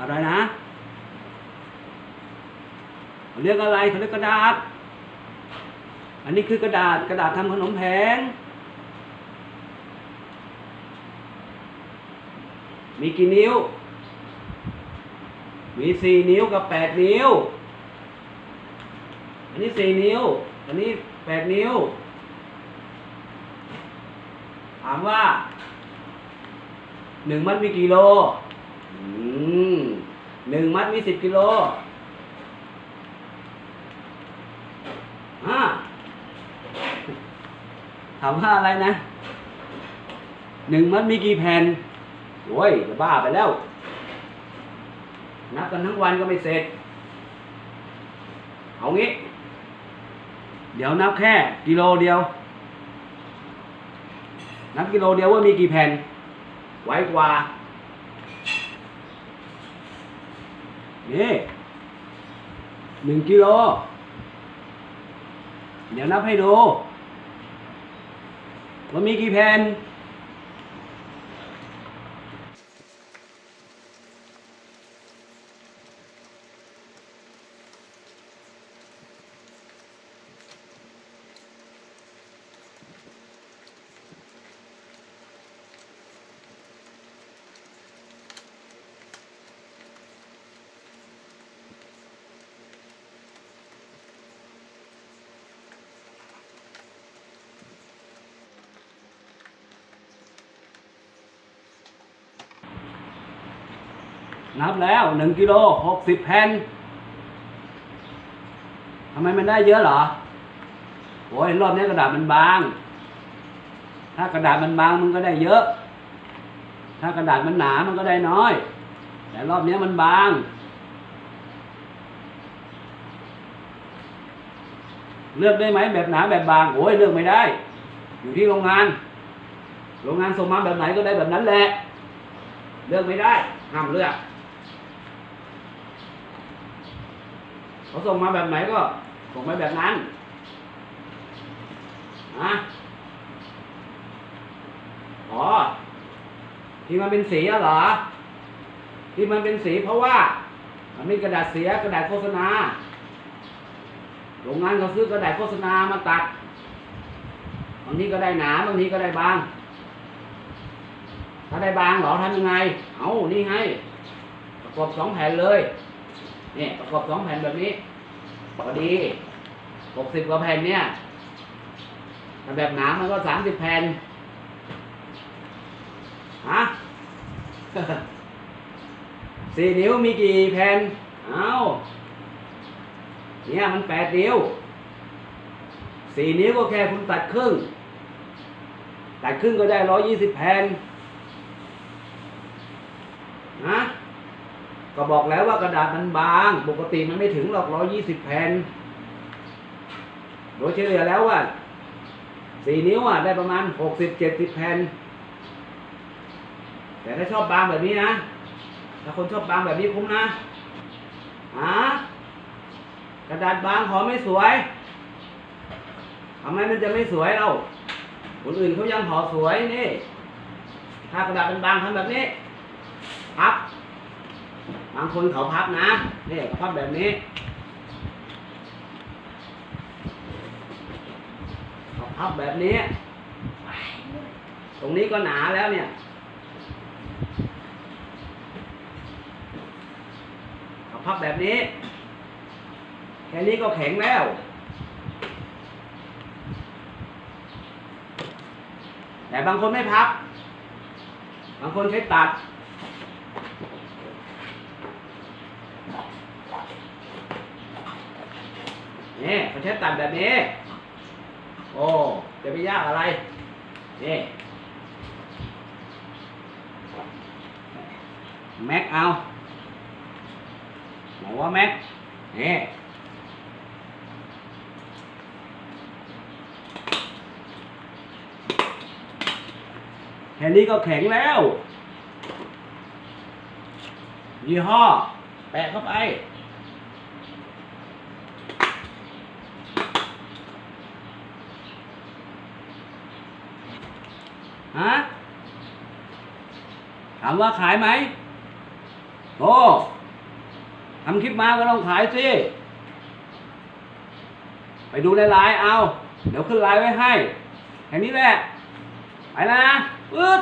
อะไรนะเรียกอะไรเขาเรียกกระดาษ อันนี้คือกระดาษกระดาษทำขนมแพงมีกี่นิ้ว มีสี่นิ้วกับแปดนิ้ว อันนี้สี่นิ้ว อันนี้แปดนิ้ว ถามว่าหนึ่งมัดมีกี่โลอืม หนึ่งมัดมีสิบกิโลอ่าถามว่าอะไรนะหนึ่งมัดมีกี่แผ่นโอ้ยจะบ้าไปแล้ว นับกันทั้งวันก็ไม่เสร็จ เอางี้ เดี๋ยวนับแค่กิโลเดียว นับกิโลเดียวว่ามีกี่แผ่น ไว้กว่า นี่หนึ่งกิโล เดี๋ยวนับให้ดูว่ามีกี่แผ่น นับแล้วหนึ่งกิโลหกสิบแผ่นทำไมมันได้เยอะเหรอโอ้ยรอบนี้กระดาษมันบาง ถ้ากระดาษมันบางมันก็ได้เยอะ ถ้ากระดาษมันหนามันก็ได้น้อย แต่รอบนี้มันบาง เลือกได้ไหมแบบหนาแบบบางโอ้ยเลือกไม่ได้ อยู่ที่โรงงาน โรงงานส่งมาแบบไหนก็ได้แบบนั้นแหละ เลือกไม่ได้ห้ามเลือก เขาส่งมาแบบไหนก็ส่งไปแบบนั้นนะอ๋อ ที่มันเป็นสีเหรอ ที่มันเป็นสีเพราะว่า มันมีกระดาษเสียกระดาษโฆษณาโรงงานเขาซื้อกระดาษโฆษณามาตัดบางทีก็ได้หนาบางทีก็ได้บาง ถ้าได้บางเหรอทำยังไง เอานี่ไงประกอบสองแผ่นเลย นี่ประกอบสองแผ่นแบบนี้พอดีหกสิบกว่าแผ่นเนี่ยแบบหนามันก็สามสิบแผ่นฮะสี่นิ้วมีกี่แผ่นเอาเนี่ยมันแปดนิ้วสี่นิ้วก็แค่คุณตัดครึ่ง ตัดครึ่งก็ได้ร้อยยี่สิบแผ่นนะ ก็บอกแล้วว่ากระดาษมันบาง ปกติมันไม่ถึงหรอกร้อยี่สิบแผ่น โดยเฉลี่ยแล้วว่าสี่นิ้วอะได้ประมาณหกสิบเจ็ดสิบแผ่น แต่ถ้าชอบบางแบบนี้นะ ถ้าคนชอบบางแบบนี้คุ้มนะฮะกระดาษบางขอไม่สวยทำไมมันจะไม่สวยเราคนอื่นเขายังห่อสวยนี่ ถ้ากระดาษเป็นบางทำแบบนี้พับ บางคนเขาพับนะนี่พับแบบนี้เขาพับแบบนี้ ตรงนี้ก็หนาแล้วเนี่ยเขาพับแบบนี้ แค่นี้ก็แข็งแล้วแต่บางคนไม่พับ บางคนใช้ตัด นี่เขาใช้ตัดแบบนี้ โอ้จะไปยากอะไร นี่แม็กเอาบอกว่าแม็กนี่แค่นี้ก็แข็งแล้ว ยี่ห้อ แปะเข้าไป ฮะถามว่าขายไหมโอ้ทำคลิปมาก็ต้องขายสิ ไปดูในไลน์เอา เดี๋ยวขึ้นไลน์ไว้ให้ แค่นี้แหละ ไปแล้วนะปึ๊ด